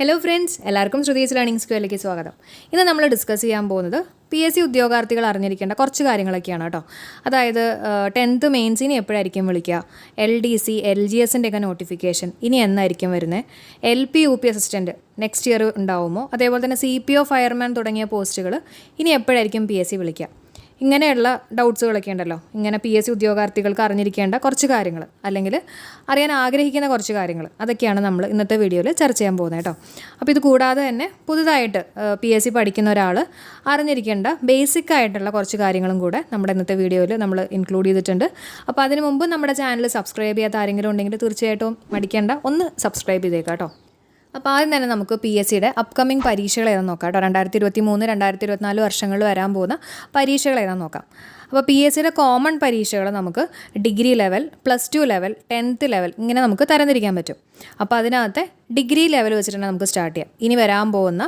Hello friends എല്ലാവർക്കും Shruthi's learning സ്ക്വയറിലേക്ക് സ്വാഗതം. ഇന്ന് നമ്മൾ ഡിസ്കസ് ചെയ്യാൻ പോകുന്നത് പി എസ് സി ഉദ്യോഗാർത്ഥികൾ അറിഞ്ഞിരിക്കേണ്ട കുറച്ച് കാര്യങ്ങളൊക്കെയാണ് കേട്ടോ. അതായത് ടെൻത്ത് മെയിൻസിന് എപ്പോഴായിരിക്കും വിളിക്കുക? L D C L G എസിന്റെ ഒക്കെ നോട്ടിഫിക്കേഷൻ ഇനി എന്നായിരിക്കും വരുന്നത് L P U P assistant next year ഉണ്ടാവുമോ? അതേപോലെ തന്നെ സി പി ഒ ഫയർമാൻ തുടങ്ങിയ പോസ്റ്റുകൾ ഇനി എപ്പോഴായിരിക്കും പി എസ് സി വിളിക്കുക? ഇങ്ങനെയുള്ള ഡൗട്ട്സുകളൊക്കെ ഉണ്ടല്ലോ. ഇങ്ങനെ പി എസ് സി ഉദ്യോഗാർത്ഥികൾക്ക് അറിഞ്ഞിരിക്കേണ്ട കുറച്ച് കാര്യങ്ങൾ. അല്ലെങ്കിൽ അറിയാൻ ആഗ്രഹിക്കുന്ന കുറച്ച് കാര്യങ്ങൾ. അതൊക്കെയാണ് നമ്മൾ ഇന്നത്തെ വീഡിയോയിൽ ചർച്ച ചെയ്യാൻ പോകുന്നത് കേട്ടോ. അപ്പോൾ ഇത് കൂടാതെ തന്നെ പുതുതായിട്ട് പി എസ് സി പഠിക്കുന്ന ഒരാൾ അറിഞ്ഞിരിക്കേണ്ട ബേസിക് ആയിട്ടുള്ള കുറച്ച് കാര്യങ്ങളും കൂടെ നമ്മുടെ ഇന്നത്തെ വീഡിയോയിൽ നമ്മൾ ഇൻക്ലൂഡ് ചെയ്തിട്ടുണ്ട്. അപ്പോൾ അതിന് മുമ്പ് നമ്മുടെ ചാനൽ സബ്സ്ക്രൈബ് ചെയ്യാത്ത ആരെങ്കിലും ഉണ്ടെങ്കിൽ തീർച്ചയായിട്ടും മടിക്കേണ്ട ഒന്ന് സബ്സ്ക്രൈബ് ചെയ്തേക്കാം കേട്ടോ. അപ്പോൾ ആദ്യം തന്നെ നമുക്ക് പി എസ് സിയുടെ അപ്കമിങ് പരീക്ഷകൾ ഏതാ നോക്കാം കേട്ടോ. രണ്ടായിരത്തി ഇരുപത്തി മൂന്ന് രണ്ടായിരത്തി ഇരുപത്തിനാല് വർഷങ്ങളിൽ വരാൻ പോകുന്ന പരീക്ഷകൾ ഏതാ നോക്കാം. അപ്പോൾ പി എസ് സിയുടെ കോമൺ പരീക്ഷകൾ നമുക്ക് degree level plus two level tenth level ഇങ്ങനെ നമുക്ക് തരംതിരിക്കാൻ പറ്റും. അപ്പോൾ അതിനകത്തെ ഡിഗ്രി ലെവൽ വെച്ചിട്ടാണ് നമുക്ക് സ്റ്റാർട്ട് ചെയ്യാം. ഇനി വരാൻ പോകുന്ന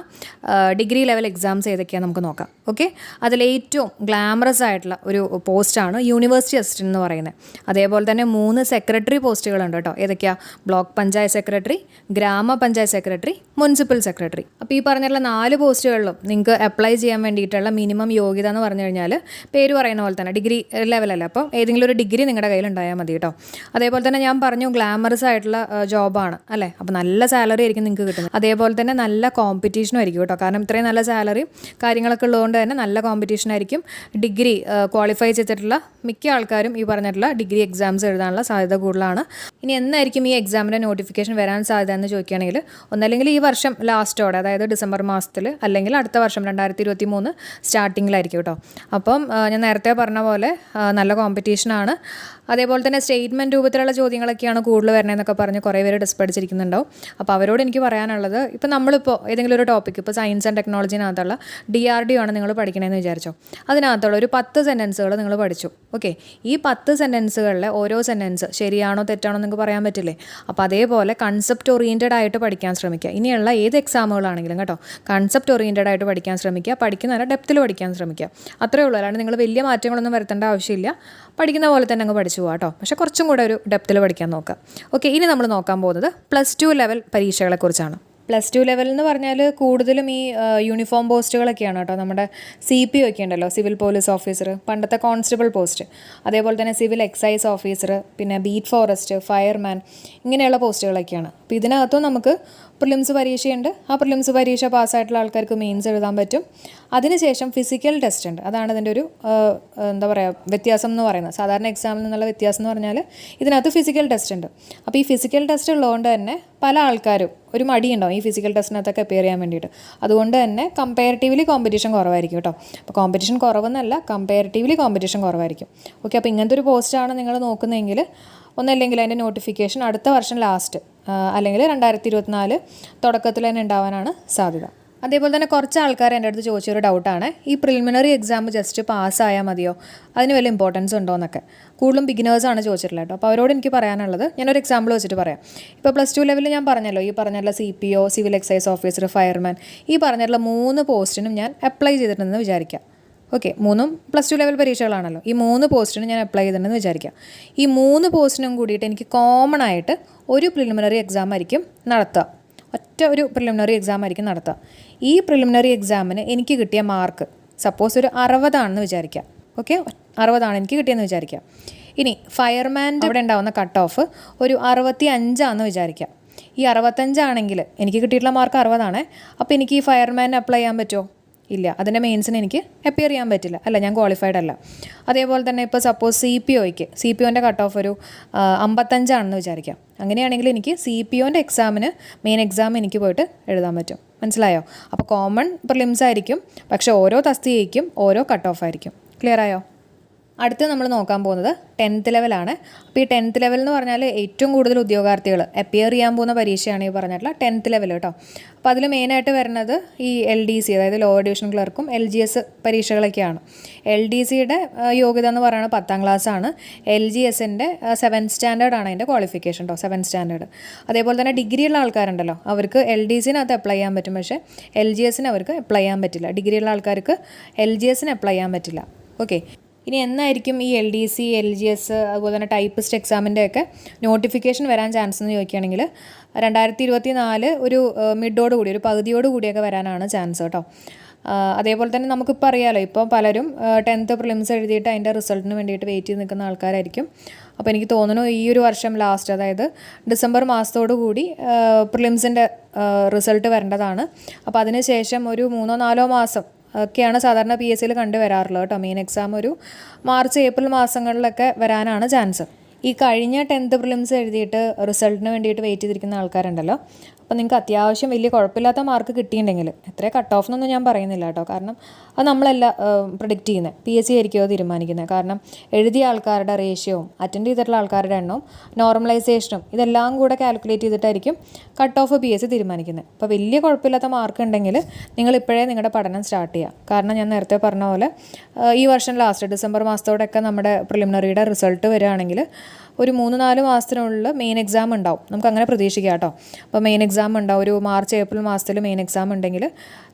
ഡിഗ്രി ലെവൽ എക്സാംസ് ഏതൊക്കെയാണ് നമുക്ക് നോക്കാം. ഓക്കെ? അതിലേറ്റവും ഗ്ലാമറസ് ആയിട്ടുള്ള ഒരു പോസ്റ്റാണ് യൂണിവേഴ്സിറ്റി അസിസ്റ്റന്റ് എന്ന് പറയുന്നത്. അതേപോലെ തന്നെ മൂന്ന് സെക്രട്ടറി പോസ്റ്റുകളുണ്ട് കേട്ടോ. ഏതൊക്കെയാണ് ബ്ലോക്ക് പഞ്ചായത്ത് സെക്രട്ടറി ഗ്രാമപഞ്ചായത്ത് സെക്രട്ടറി മുനിസിപ്പൽ സെക്രട്ടറി. അപ്പോൾ ഈ പറഞ്ഞിട്ടുള്ള നാല് പോസ്റ്റുകളിലും നിങ്ങൾക്ക് അപ്ലൈ ചെയ്യാൻ വേണ്ടിയിട്ടുള്ള മിനിമം യോഗ്യത എന്ന് പറഞ്ഞു കഴിഞ്ഞാൽ പേര് പറയുന്ന പോലെ തന്നെ ഡിഗ്രി ലെവലല്ല അപ്പോൾ ഏതെങ്കിലും ഒരു ഡിഗ്രി നിങ്ങളുടെ കയ്യിൽ ഉണ്ടായാൽ മതി കേട്ടോ. അതേപോലെ തന്നെ ഞാൻ പറഞ്ഞു ഗ്ലാമറസ് ആയിട്ടുള്ള ജോബാണ്. അല്ലേ? അപ്പോൾ നല്ല സാലറി ആയിരിക്കും നിങ്ങൾക്ക് കിട്ടുന്നത്. അതേപോലെ തന്നെ നല്ല കോമ്പറ്റീഷനും ആയിരിക്കും കേട്ടോ. കാരണം ഇത്രയും നല്ല സാലറി കാര്യങ്ങളൊക്കെ ഉള്ളതുകൊണ്ട് തന്നെ നല്ല കോമ്പറ്റീഷൻ ആയിരിക്കും. ഡിഗ്രി ക്വാളിഫൈ ചെയ്തിട്ടുള്ള മിക്ക ആൾക്കാരും ഈ പറഞ്ഞിട്ടുള്ള ഡിഗ്രി എക്സാംസ് എഴുതാനുള്ള സാധ്യത കൂടുതലാണ്. ഇനി എന്നായിരിക്കും ഈ എക്സാമിന്റെ നോട്ടിഫിക്കേഷൻ വരാൻ സാധ്യത എന്ന് ചോദിക്കുകയാണെങ്കിൽ ഒന്നല്ലെങ്കിൽ ഈ വർഷം ലാസ്റ്റോടെ അതായത് ഡിസംബർ മാസത്തിൽ അല്ലെങ്കിൽ അടുത്ത വർഷം രണ്ടായിരത്തി ഇരുപത്തി മൂന്ന് സ്റ്റാർട്ടിങ്ങിലായിരിക്കും കേട്ടോ. അപ്പം ഞാൻ നേരത്തെ പറഞ്ഞ പോലെ നല്ല കോമ്പറ്റീഷനാണ് അതേപോലെ തന്നെ സ്റ്റേറ്റ്മെന്റ് രൂപത്തിലുള്ള ചോദ്യങ്ങളൊക്കെയാണ് കൂടുതൽ വരണമെന്നൊക്കെ പറഞ്ഞ് കുറേ പേര് ഡിസ്പടിച്ചിരിക്കുന്നുണ്ടാവും അപ്പോൾ അവരോട് എനിക്ക് പറയാനുള്ളത് ഇപ്പോൾ നമ്മളിപ്പോൾ ഏതെങ്കിലും ഒരു ടോപ്പിക്ക് ഇപ്പോൾ സയൻസ് ആൻഡ് ടെക്നോളജിനകത്തുള്ള ഡി ആർ ഡി ആണ് നിങ്ങൾ പഠിക്കണമെന്ന് വിചാരിച്ചോ? അതിനകത്തുള്ള ഒരു പത്ത് സെന്റൻസുകൾ നിങ്ങൾ പഠിച്ചു. ഓക്കെ ഈ പത്ത് സെന്റൻസുകളിലെ ഓരോ സെന്റൻസ് ശരിയാണോ തെറ്റാണോ നിങ്ങൾക്ക് പറയാൻ പറ്റില്ലേ? അപ്പോൾ അതേപോലെ കൺസെപ്റ്റ് ഓറിയന്റഡ് ആയിട്ട് പഠിക്കാൻ ശ്രമിക്കുക. ഇനിയുള്ള ഏത് എക്സാമുകളാണെങ്കിലും കേട്ടോ കൺസെപ്റ്റ് ഓറിയന്റഡ് ആയിട്ട് പഠിക്കാൻ ശ്രമിക്കുക. പഠിക്കുന്ന ഡെപ്തിൽ പഠിക്കാൻ ശ്രമിക്കുക. അത്രേ ഉള്ളൂ. അല്ലാണ്ട് നിങ്ങൾ വലിയ മാറ്റങ്ങളൊന്നും വരുത്തേണ്ട ആവശ്യമില്ല. പഠിക്കുന്ന പോലെ തന്നെ അങ്ങ് പഠിച്ചു പോകാം കേട്ടോ. പക്ഷേ കുറച്ചും കൂടെ ഒരു ഡെപ്തിൽ പഠിക്കാൻ നോക്കുക. ഓക്കെ ഇനി നമ്മൾ നോക്കാൻ പോകുന്നത് പ്ലസ് ടു ലെവൽ പരീക്ഷകളെക്കുറിച്ചാണ്. പ്ലസ് ടു ലെവൽ എന്ന് പറഞ്ഞാൽ കൂടുതലും ഈ യൂണിഫോം പോസ്റ്റുകളൊക്കെയാണ് കേട്ടോ നമ്മുടെ സി പി ഒക്കെ ഉണ്ടല്ലോ സിവിൽ പോലീസ് ഓഫീസർ പണ്ടത്തെ കോൺസ്റ്റബിൾ പോസ്റ്റ് അതേപോലെ തന്നെ സിവിൽ എക്സൈസ് ഓഫീസർ പിന്നെ ബീറ്റ് ഫോറസ്റ്റ് ഫയർമാൻ ഇങ്ങനെയുള്ള പോസ്റ്റുകളൊക്കെയാണ്. അപ്പോൾ ഇതിനകത്തും നമുക്ക് പ്രിലിംസ് പരീക്ഷയുണ്ട്. ആ പ്രിലിംസ് പരീക്ഷ പാസ്സായിട്ടുള്ള ആൾക്കാർക്ക് മെയിൻസ് എഴുതാൻ പറ്റും. അതിനുശേഷം ഫിസിക്കൽ ടെസ്റ്റ് ഉണ്ട്. അതാണ് ഇതിന്റെ ഒരു എന്താ പറയുക വ്യത്യാസം എന്ന് പറയുന്നത്. സാധാരണ എക്സാമിൽ നിന്നുള്ള വ്യത്യാസം എന്ന് പറഞ്ഞാൽ ഇതിനകത്ത് ഫിസിക്കൽ ടെസ്റ്റ് ഉണ്ട്. അപ്പോൾ ഈ ഫിസിക്കൽ ടെസ്റ്റ് ഉള്ളതുകൊണ്ട് തന്നെ പല ആൾക്കാരും ഒരു മടിയുണ്ടാവും ഈ ഫിസിക്കൽ ടെസ്റ്റിനകത്തൊക്കെ അപ്പിയർ ചെയ്യാൻ വേണ്ടിയിട്ട്. അതുകൊണ്ട് തന്നെ കമ്പാരിറ്റീവ്ലി കോമ്പറ്റീഷൻ കുറവായിരിക്കും കേട്ടോ. അപ്പോൾ കോമ്പറ്റീഷൻ കുറവെന്നല്ല കമ്പാരിറ്റീവ്ലി കോമ്പറ്റീഷൻ കുറവായിരിക്കും. ഓക്കെ അപ്പോൾ ഇങ്ങനത്തെ ഒരു പോസ്റ്റാണ് നിങ്ങൾ നോക്കുന്നതെങ്കിൽ ഒന്നല്ലെങ്കിൽ അതിന്റെ നോട്ടിഫിക്കേഷൻ അടുത്ത വർഷം ലാസ്റ്റ് അല്ലെങ്കിൽ രണ്ടായിരത്തി ഇരുപത്തിനാല് തുടക്കത്തിൽ തന്നെ ഉണ്ടാവാനാണ് സാധ്യത. അതേപോലെ തന്നെ കുറച്ച് ആൾക്കാർ എന്റെ അടുത്ത് ചോദിച്ചൊരു ഡൗട്ടാണ് ഈ പ്രിലിമിനറി എക്സാം ജസ്റ്റ് പാസ്സായാൽ മതിയോ? അതിന് വലിയ ഇമ്പോർട്ടൻസ് ഉണ്ടോ എന്നൊക്കെ. കൂടുതലും ബിഗിനേഴ്സാണ് ചോദിച്ചിട്ടുള്ളത് കേട്ടോ. അപ്പോൾ അവരോട് എനിക്ക് പറയാനുള്ളത് ഞാനൊരു എക്സാമ്പിൾ വെച്ചിട്ട് പറയാം. ഇപ്പോൾ പ്ലസ് ടു ലെവലിൽ ഞാൻ പറഞ്ഞല്ലോ ഈ പറഞ്ഞിട്ടുള്ള C P O civil excise officer fireman ഈ പറഞ്ഞിട്ടുള്ള മൂന്ന് പോസ്റ്റിനും ഞാൻ അപ്ലൈ ചെയ്തിട്ടുണ്ടെന്ന് വിചാരിക്കാം. ഓക്കെ മൂന്നും പ്ലസ് ടു ലെവൽ പരീക്ഷകളാണല്ലോ. ഈ മൂന്ന് പോസ്റ്റിനും ഞാൻ അപ്ലൈ ചെയ്തിട്ടുണ്ടെന്ന് വിചാരിക്കാം ഈ മൂന്ന് പോസ്റ്റിനും കൂടിയിട്ട് എനിക്ക് കോമൺ ആയിട്ട് ഒരു പ്രിലിമിനറി എക്സാം ആയിരിക്കും നടത്തുക. ഒറ്റ ഒരു പ്രിലിമിനറി എക്സാം ആയിരിക്കും നടത്തുക. ഈ പ്രിലിമിനറി എക്സാമിന് എനിക്ക് കിട്ടിയ മാർക്ക് സപ്പോസ് ഒരു അറുപതാണെന്ന് വിചാരിക്കാം ഓക്കെ അറുപതാണ് എനിക്ക് കിട്ടിയെന്ന് വിചാരിക്കാം ഇനി ഫയർമാന്റെ അവിടെ ഉണ്ടാവുന്ന കട്ട് ഓഫ് ഒരു അറുപത്തി അഞ്ചാണെന്ന് വിചാരിക്കാം ഈ അറുപത്തഞ്ചാണെങ്കിൽ എനിക്ക് കിട്ടിയിട്ടുള്ള മാർക്ക് അറുപതാണ്. അപ്പോൾ എനിക്ക് ഈ ഫയർമാൻ അപ്ലൈ ചെയ്യാൻ പറ്റുമോ? ഇല്ല. അതിന്റെ മെയിൻസിന് എനിക്ക് അപ്പിയർ ചെയ്യാൻ പറ്റില്ല. അല്ല ഞാൻ ക്വാളിഫൈഡ് അല്ല. അതേപോലെ തന്നെ ഇപ്പോൾ സപ്പോസ് സി പി ഒയ്ക്ക് സി പി ഒന്റെ കട്ട് ഓഫ് ഒരു അമ്പത്തഞ്ചാണെന്ന് വിചാരിക്കാം. അങ്ങനെയാണെങ്കിൽ എനിക്ക് സി പി ഒന്റെ എക്സാമിന് മെയിൻ എക്സാം എനിക്ക് പോയിട്ട് എഴുതാൻ പറ്റും. മനസ്സിലായോ? അപ്പോൾ കോമൺ പ്രിലിംസ് ആയിരിക്കും പക്ഷേ ഓരോ തസ്തികയ്ക്കും ഓരോ കട്ട് ഓഫ് ആയിരിക്കും. ക്ലിയർ ആയോ? അടുത്ത് നമ്മൾ നോക്കാൻ പോകുന്നത് ടെൻത്ത് ലെവലാണ്. അപ്പോൾ ഈ ടെൻത്ത് ലെവൽ എന്ന് പറഞ്ഞാൽ ഏറ്റവും കൂടുതൽ ഉദ്യോഗാർത്ഥികൾ അപ്പിയർ ചെയ്യാൻ പോകുന്ന പരീക്ഷയാണ് ഈ പറഞ്ഞിട്ടുള്ള ടെൻത്ത് ലെവൽ കേട്ടോ. അപ്പോൾ അതിൽ മെയിനായിട്ട് വരുന്നത് ഈ എൽ ഡി സി അതായത് ലോവർ ഡിവിഷൻ ക്ലർക്കും എൽ ജി എസ് പരീക്ഷകളൊക്കെയാണ്. എൽ ഡി സിയുടെ യോഗ്യത എന്ന് പറയുന്നത് പത്താം ക്ലാസ്സാണ്. എൽ ജി എസിന്റെ സെവൻ സ്റ്റാൻഡേർഡ് ആണ് അതിന്റെ ക്വാളിഫിക്കേഷൻ കേട്ടോ സെവൻ സ്റ്റാൻഡേർഡ് അതേപോലെ തന്നെ ഡിഗ്രി ഉള്ള ആൾക്കാരുണ്ടല്ലോ അവർക്ക് എൽ ഡി സിനകത്ത് അപ്ലൈ ചെയ്യാൻ പറ്റും. പക്ഷേ എൽ ജി എസിന് അവർക്ക് അപ്ലൈ ചെയ്യാൻ പറ്റില്ല. ഡിഗ്രി ഉള്ള ആൾക്കാർക്ക് എൽ ജി എസിന് അപ്ലൈ ചെയ്യാൻ പറ്റില്ല. ഓക്കെ ഇനി എന്നായിരിക്കും ഈ L D C L G S അതുപോലെ തന്നെ ടൈപ്പിസ്റ്റ് എക്സാമിന്റെ ഒക്കെ നോട്ടിഫിക്കേഷൻ വരാൻ ചാൻസ് എന്ന് ചോദിക്കുകയാണെങ്കിൽ രണ്ടായിരത്തി ഇരുപത്തി നാല് ഒരു മിഡോട് കൂടി ഒരു പകുതിയോട് കൂടിയൊക്കെ വരാനാണ് ചാൻസ് കേട്ടോ. അതേപോലെ തന്നെ നമുക്കിപ്പോൾ അറിയാമല്ലോ ഇപ്പോൾ പലരും ടെൻത്ത് പ്രിലിംസ് എഴുതിയിട്ട് അതിന്റെ റിസൾട്ടിന് വേണ്ടിയിട്ട് വെയിറ്റ് ചെയ്ത് നിൽക്കുന്ന ആൾക്കാരായിരിക്കും. അപ്പോൾ എനിക്ക് തോന്നുന്നു ഈ ഒരു വർഷം ലാസ്റ്റ് അതായത് ഡിസംബർ മാസത്തോടു കൂടി പ്രിലിംസിന്റെ റിസൾട്ട് വരേണ്ടതാണ്. അപ്പോൾ അതിന് ശേഷം ഒരു മൂന്നോ നാലോ മാസം ഒക്കെയാണ് സാധാരണ പി എസ് സിയിൽ കണ്ടുവരാറുള്ളത് കേട്ടോ. മെയിൻ എക്സാം ഒരു മാർച്ച് ഏപ്രിൽ മാസങ്ങളിലൊക്കെ വരാനാണ് ചാൻസ് ഈ കഴിഞ്ഞ ടെൻത്ത് പ്രിലിംസ് എഴുതിയിട്ട് റിസൾട്ടിന് വേണ്ടിയിട്ട് വെയിറ്റ് ചെയ്തിരിക്കുന്ന ആൾക്കാരുണ്ടല്ലോ. അപ്പോൾ നിങ്ങൾക്ക് അത്യാവശ്യം വലിയ കുഴപ്പമില്ലാത്ത മാർക്ക് കിട്ടിയിട്ടുണ്ടെങ്കിൽ എത്ര കട്ട് ഓഫ് എന്നൊന്നും ഞാൻ പറയുന്നില്ല കേട്ടോ. കാരണം അത് നമ്മളല്ല പ്രൊഡിക്റ്റ് ചെയ്യുന്നത് പി എസ് സി ആയിരിക്കുമോ തീരുമാനിക്കുന്നത്. കാരണം എഴുതിയ ആൾക്കാരുടെ റേഷ്യോവും അറ്റൻഡ് ചെയ്തിട്ടുള്ള ആൾക്കാരുടെ എണ്ണവും നോർമലൈസേഷനും ഇതെല്ലാം കൂടെ calculate ചെയ്തിട്ടായിരിക്കും cut off P S C തീരുമാനിക്കുന്നത്. അപ്പോൾ വലിയ കുഴപ്പമില്ലാത്ത മാർക്ക് ഉണ്ടെങ്കിൽ നിങ്ങൾ ഇപ്പോഴേ നിങ്ങളുടെ പഠനം സ്റ്റാർട്ട് ചെയ്യുക. കാരണം ഞാൻ നേരത്തെ പറഞ്ഞ പോലെ ഈ വർഷം ലാസ്റ്റ് ഡിസംബർ മാസത്തോടെയൊക്കെ നമ്മുടെ പ്രിലിമിനറിയുടെ റിസൾട്ട് വരികയാണെങ്കിൽ ഒരു മൂന്ന് നാല് മാസത്തിനുള്ളിൽ മെയിൻ എക്സാം ഉണ്ടാവും. നമുക്ക് അങ്ങനെ പ്രതീക്ഷിക്കാം കേട്ടോ. അപ്പോൾ മെയിൻ എക്സാം ഉണ്ടാവും. ഒരു മാർച്ച് ഏപ്രിൽ മാസത്തിൽ മെയിൻ എക്സാം ഉണ്ടെങ്കിൽ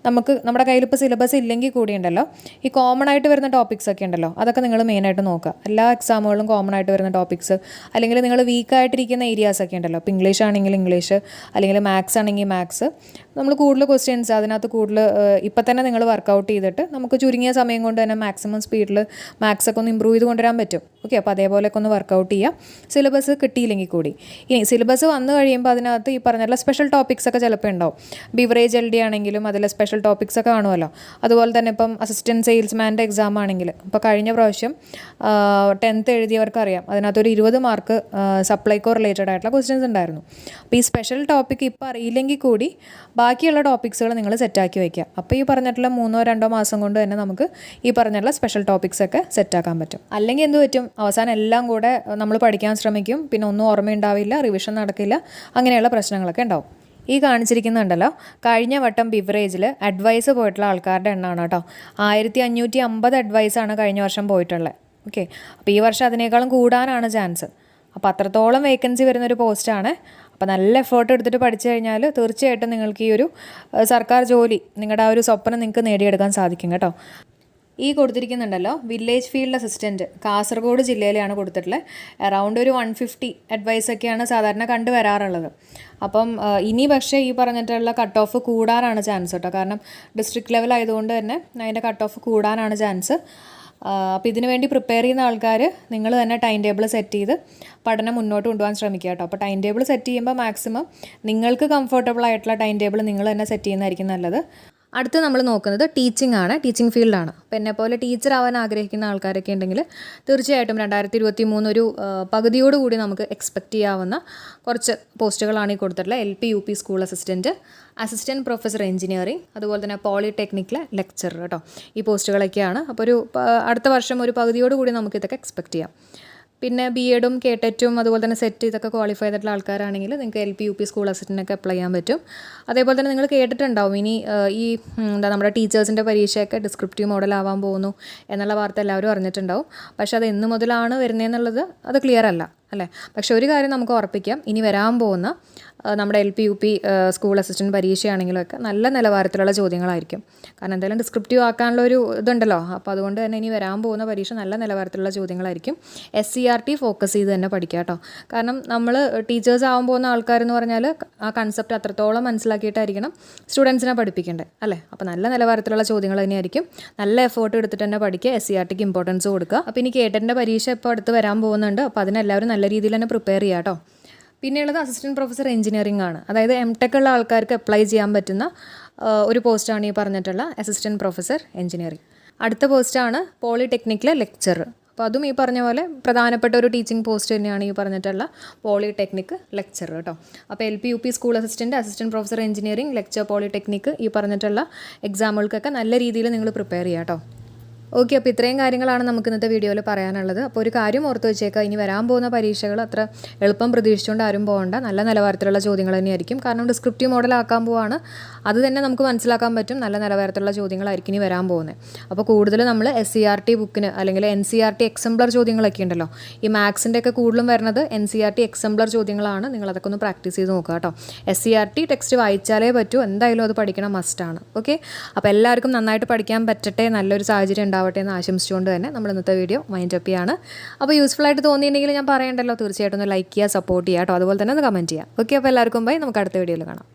നമുക്ക് നമ്മുടെ കയ്യിൽ ഇപ്പോൾ സിലബസ് ഇല്ലെങ്കിൽ കൂടി ഉണ്ടല്ലോ. ഈ കോമൺ ആയിട്ട് വരുന്ന ടോപ്പിക്സ് ഒക്കെ ഉണ്ടല്ലോ. അതൊക്കെ നിങ്ങൾ മെയിനായിട്ട് നോക്കുക. എല്ലാ എക്സാമുകളും കോമൺ ആയിട്ട് വരുന്ന ടോപ്പിക്സ് അല്ലെങ്കിൽ നിങ്ങൾ വീക്കായിട്ടിരിക്കുന്ന ഏരിയാസ് ഒക്കെ ഉണ്ടല്ലോ. ഇപ്പോൾ ഇംഗ്ലീഷ് ആണെങ്കിൽ ഇംഗ്ലീഷ് അല്ലെങ്കിൽ മാത്സ് ആണെങ്കിൽ മാത്സ് നമ്മൾ കൂടുതൽ ക്വസ്റ്റ്യൻസ് അതിനകത്ത് കൂടുതൽ ഇപ്പം തന്നെ നിങ്ങൾ വർക്കൗട്ട് ചെയ്തിട്ട് നമുക്ക് ചുരുങ്ങിയ സമയം കൊണ്ട് തന്നെ മാക്സിമം സ്പീഡിൽ മാത്സ് ഒക്കെ ഒന്ന് ഇമ്പ്രൂവ് ചെയ്ത് കൊണ്ടുവരാൻ പറ്റും. ഓക്കെ അപ്പോൾ അതേപോലെയൊക്കെ ഒന്ന് വർക്കൗട്ട് ചെയ്യുക സിലബസ് കിട്ടിയില്ലെങ്കിൽ കൂടി. ഇനി സിലബസ് വന്നു കഴിയുമ്പോൾ അതിനകത്ത് ഈ പറഞ്ഞിട്ടുള്ള സ്പെഷ്യൽ ടോപ്പിക്സ് ഒക്കെ ചിലപ്പോൾ ഉണ്ടാവും. ബിവറേജ് എൽ ഡി ആണെങ്കിലും അതിലെ സ്പെഷ്യൽ ടോപ്പിക്സ് ഒക്കെ കാണുമല്ലോ. അതുപോലെ തന്നെ ഇപ്പം അസിസ്റ്റന്റ് സെയിൽസ്മാന്റെ എക്സാം ആണെങ്കിൽ ഇപ്പോൾ കഴിഞ്ഞ പ്രാവശ്യം ടെൻത്ത് എഴുതിയവർക്ക് അറിയാം. അതിനകത്തൊരു ഇരുപത് മാർക്ക് സപ്ലൈക്കോ റിലേറ്റഡ് ആയിട്ടുള്ള ക്വസ്റ്റ്യൻസ് ഉണ്ടായിരുന്നു. അപ്പോൾ ഈ സ്പെഷ്യൽ ടോപ്പിക്ക് ഇപ്പോൾ അറിയില്ലെങ്കിൽ കൂടി ബാക്കിയുള്ള ടോപ്പിക്സുകൾ നിങ്ങൾ സെറ്റാക്കി വയ്ക്കുക. അപ്പോൾ ഈ പറഞ്ഞിട്ടുള്ള മൂന്നോ രണ്ടോ മാസം കൊണ്ട് തന്നെ നമുക്ക് ഈ പറഞ്ഞിട്ടുള്ള സ്പെഷ്യൽ ടോപ്പിക്സ് ഒക്കെ സെറ്റാക്കാൻ പറ്റും. അല്ലെങ്കിൽ എന്ത് പറ്റും? അവസാനം എല്ലാം കൂടെ നമ്മൾ പഠിക്കാൻ ശ്രമിക്കും. പിന്നെ ഒന്നും ഓർമ്മയുണ്ടാവില്ല റിവിഷൻ നടക്കില്ല അങ്ങനെയുള്ള പ്രശ്നങ്ങളൊക്കെ ഉണ്ടാവും. ഈ കാണിച്ചിരിക്കുന്നുണ്ടല്ലോ കഴിഞ്ഞ വട്ടം ബിവറേജിൽ അഡ്വൈസ് പോയിട്ടുള്ള ആൾക്കാരുടെ എണ്ണമാണ് കേട്ടോ. ആയിരത്തി അഞ്ഞൂറ്റി അമ്പത് അഡ്വൈസാണ് കഴിഞ്ഞ വർഷം പോയിട്ടുള്ളത്. ഓക്കെ അപ്പോൾ ഈ വർഷം അതിനേക്കാളും കൂടാനാണ് ചാൻസ് അപ്പോൾ അത്രത്തോളം വേക്കൻസി വരുന്നൊരു പോസ്റ്റാണ് അപ്പോൾ നല്ല എഫേർട്ട് എടുത്തിട്ട് പഠിച്ചു കഴിഞ്ഞാൽ തീർച്ചയായിട്ടും നിങ്ങൾക്ക് ഈ ഒരു സർക്കാർ ജോലി നിങ്ങളുടെ ആ ഒരു സ്വപ്നം നിങ്ങൾക്ക് നേടിയെടുക്കാൻ സാധിക്കും കേട്ടോ. ഈ കൊടുത്തിരിക്കുന്നുണ്ടല്ലോ വില്ലേജ് ഫീൽഡ് അസിസ്റ്റന്റ് കാസർഗോഡ് ജില്ലയിലാണ് കൊടുത്തിട്ടുള്ളത് അറൗണ്ട് ഒരു വൺ ഫിഫ്റ്റി അഡ്വൈസൊക്കെയാണ് സാധാരണ കണ്ടുവരാറുള്ളത് അപ്പം ഇനി പക്ഷേ ഈ പറഞ്ഞിട്ടുള്ള കട്ട് ഓഫ് കൂടാനാണ് ചാൻസ് കേട്ടോ. കാരണം ഡിസ്ട്രിക്ട് ലെവൽ ആയതുകൊണ്ട് തന്നെ അതിന്റെ കട്ട് ഓഫ് കൂടാനാണ് ചാൻസ് അപ്പോൾ ഇതിനു വേണ്ടി പ്രിപ്പയർ ചെയ്യുന്ന ആൾക്കാർ നിങ്ങൾ തന്നെ ടൈം ടേബിൾ സെറ്റ് ചെയ്ത് പഠനം മുന്നോട്ട് കൊണ്ടുപോകാൻ ശ്രമിക്കുക കേട്ടോ അപ്പോൾ ടൈം ടേബിൾ സെറ്റ് ചെയ്യുമ്പോൾ മാക്സിമം നിങ്ങൾക്ക് കംഫർട്ടബിൾ ആയിട്ടുള്ള ടൈം ടേബിൾ നിങ്ങൾ തന്നെ സെറ്റ് ചെയ്യുന്നതായിരിക്കും നല്ലത്. അടുത്ത് നമ്മൾ നോക്കുന്നത് ടീച്ചിങ് ആണ് ടീച്ചിങ് ഫീൽഡാണ് അപ്പോൾ എന്നെ പോലെ ടീച്ചർ ആവാൻ ആഗ്രഹിക്കുന്ന ആൾക്കാരൊക്കെ ഉണ്ടെങ്കിൽ തീർച്ചയായിട്ടും രണ്ടായിരത്തി ഇരുപത്തി മൂന്ന് ഒരു പകുതിയോടുകൂടി നമുക്ക് എക്സ്പെക്റ്റ് ചെയ്യാവുന്ന കുറച്ച് പോസ്റ്റുകളാണ് ഈ കൊടുത്തിട്ടുള്ളത് L P U P school assistant assistant professor engineering അതുപോലെ തന്നെ പോളിടെക്നിക്കിലെ ലെക്ചർ കേട്ടോ ഈ പോസ്റ്റുകളൊക്കെയാണ് അപ്പോൾ ഒരു അടുത്ത വർഷം ഒരു പകുതിയോടുകൂടി നമുക്ക് ഇതൊക്കെ എക്സ്പെക്റ്റ് ചെയ്യാം. പിന്നെ ബി എഡും കെ ടെറ്റും അതുപോലെ തന്നെ സെറ്റ് ഇതൊക്കെ ക്വാളിഫൈ ചെയ്തിട്ടുള്ള ആൾക്കാരാണെങ്കിൽ നിങ്ങൾക്ക് L P U P school അസിസ്റ്റന്റൊക്കെ apply ചെയ്യാൻ പറ്റും. അതേപോലെ തന്നെ നിങ്ങൾ കേട്ടിട്ടുണ്ടാവും. ഇനി ഈ എന്താ നമ്മുടെ ടീച്ചേഴ്സിന്റെ പരീക്ഷയൊക്കെ ഡിസ്ക്രിപ്റ്റീവ് മോഡൽ ആവാൻ പോകുന്നു എന്നുള്ള വാർത്ത എല്ലാവരും അറിഞ്ഞിട്ടുണ്ടാവും. പക്ഷേ അത് എന്ന് മുതലാണ് വരുന്നതെന്നുള്ളത് അത് ക്ലിയർ അല്ല. അല്ലേ? പക്ഷേ ഒരു കാര്യം നമുക്ക് ഉറപ്പിക്കാം. ഇനി വരാൻ പോകുന്ന നമ്മുടെ L P U P school assistant പരീക്ഷയാണെങ്കിലും ഒക്കെ നല്ല നിലവാരത്തിലുള്ള ചോദ്യങ്ങളായിരിക്കും. കാരണം എന്തായാലും ഡിസ്ക്രിപ്റ്റീവ് ആക്കാനുള്ള ഒരു ഇതുണ്ടല്ലോ. അപ്പോൾ അതുകൊണ്ട് തന്നെ ഇനി വരാൻ പോകുന്ന പരീക്ഷ നല്ല നിലവാരത്തിലുള്ള ചോദ്യങ്ങളായിരിക്കും. S C R T focus ചെയ്ത് തന്നെ പഠിക്കുക കേട്ടോ. കാരണം നമ്മൾ ടീച്ചേഴ്സ് ആവാൻ പോകുന്ന ആൾക്കാരെന്ന് പറഞ്ഞാൽ ആ കൺസെപ്റ്റ് അത്രത്തോളം മനസ്സിലാക്കിയിട്ടായിരിക്കണം സ്റ്റുഡൻസിനെ പഠിപ്പിക്കേണ്ടത്. അല്ലേ? അപ്പോൾ നല്ല നിലവാരത്തിലുള്ള ചോദ്യങ്ങൾ തന്നെയായിരിക്കും. നല്ല എഫേർട്ട് എടുത്തിട്ട് തന്നെ പഠിക്കുക. എസ് സി ആർ ടിക്ക് ഇമ്പോർട്ടൻസ് കൊടുക്കുക. അപ്പോൾ ഇനി കേട്ടന്റെ പരീക്ഷ ഇപ്പോൾ അടുത്ത് വരാൻ പോകുന്നുണ്ട്. അപ്പോൾ അതിനെല്ലാവരും നല്ല രീതിയിൽ തന്നെ പ്രിപ്പയർ ചെയ്യുക കേട്ടോ പിന്നെയുള്ളത് അസിസ്റ്റന്റ് പ്രൊഫസർ എഞ്ചിനീയറിംഗ് ആണ്. അതായത് എം ടെക് ഉള്ള ആൾക്കാർക്ക് അപ്ലൈ ചെയ്യാൻ പറ്റുന്ന ഒരു പോസ്റ്റാണ് ഈ പറഞ്ഞിട്ടുള്ള അസിസ്റ്റന്റ് പ്രൊഫസർ എഞ്ചിനീയറിംഗ് അടുത്ത പോസ്റ്റാണ് പോളിടെക്നിക്കിലെ ലെക്ചർ അപ്പോൾ അതും ഈ പറഞ്ഞ പോലെ പ്രധാനപ്പെട്ട ഒരു ടീച്ചിങ് പോസ്റ്റ് തന്നെയാണ് ഈ പറഞ്ഞിട്ടുള്ള പോളിടെക്നിക് ലെക്ചർ കേട്ടോ അപ്പോൾ L P U P school assistant assistant professor engineering lecture polytechnic ഈ പറഞ്ഞിട്ടുള്ള എക്സാമുകൾക്കൊക്കെ നല്ല രീതിയിൽ നിങ്ങൾ പ്രിപ്പയർ ചെയ്യാം കേട്ടോ ഓക്കെ അപ്പോൾ ഇത്രയും കാര്യങ്ങളാണ് നമുക്ക് ഇന്നത്തെ വീഡിയോയിൽ പറയാനുള്ളത്. അപ്പോൾ ഒരു കാര്യം ഓർത്ത് വെച്ചേക്കാം ഇനി വരാൻ പോകുന്ന പരീക്ഷകൾ അത്ര എളുപ്പം പ്രതീക്ഷിച്ചുകൊണ്ട് ആരും പോകണ്ട നല്ല നിലവാരത്തിലുള്ള ചോദ്യങ്ങൾ തന്നെയായിരിക്കും. കാരണം ഡിസ്ക്രിപ്റ്റീവ് മോഡൽ ആക്കാൻ പോവാണ്. അത് തന്നെ നമുക്ക് മനസ്സിലാക്കാൻ പറ്റും. നല്ല നിലവാരത്തിലുള്ള ചോദ്യങ്ങളായിരിക്കും ഇനി വരാൻ പോകുന്നത്. അപ്പോൾ കൂടുതൽ നമ്മൾ എസ് സി ആർ ടി ബുക്കിന് അല്ലെങ്കിൽ N C R T exemplar ചോദ്യങ്ങളൊക്കെ ഉണ്ടല്ലോ. ഈ മാത്സിന്റെ ഒക്കെ കൂടുതലും വരുന്നത് N C R T exemplar ചോദ്യങ്ങളാണ്. നിങ്ങൾ അതൊക്കെ ഒന്ന് പ്രാക്ടീസ് ചെയ്ത് നോക്കുക കേട്ടോ. S C R T text വായിച്ചാലേ പറ്റൂ. എന്തായാലും അത് പഠിക്കണം മസ്റ്റാണ് ഓക്കെ അപ്പോൾ എല്ലാവർക്കും നന്നായിട്ട് പഠിക്കാൻ പറ്റട്ടെ. നല്ലൊരു സാഹചര്യം ഉണ്ടാവട്ടെ എന്ന് ആശംസിച്ചുകൊണ്ട് തന്നെ നമ്മൾ ഇന്നത്തെ വീഡിയോ മൈൻഡ് അപ്പ് ചെയ്യാണ്. അപ്പോൾ യൂസ്ഫുൾ ആയിട്ട് തോന്നിയിട്ടുണ്ടെങ്കിൽ ഞാൻ പറയണ്ടല്ലോ. തീർച്ചയായിട്ടും ഒന്ന് ലൈക്ക് ചെയ്യുക സപ്പോർട്ട് ചെയ്യുക കേട്ടോ. അതുപോലെ തന്നെ ഒന്ന് കമന്റ് ചെയ്യുക. ഓക്കെ അപ്പോൾ എല്ലാവർക്കും ബൈ നമുക്ക് അടുത്ത വീഡിയോയിൽ കാണാം.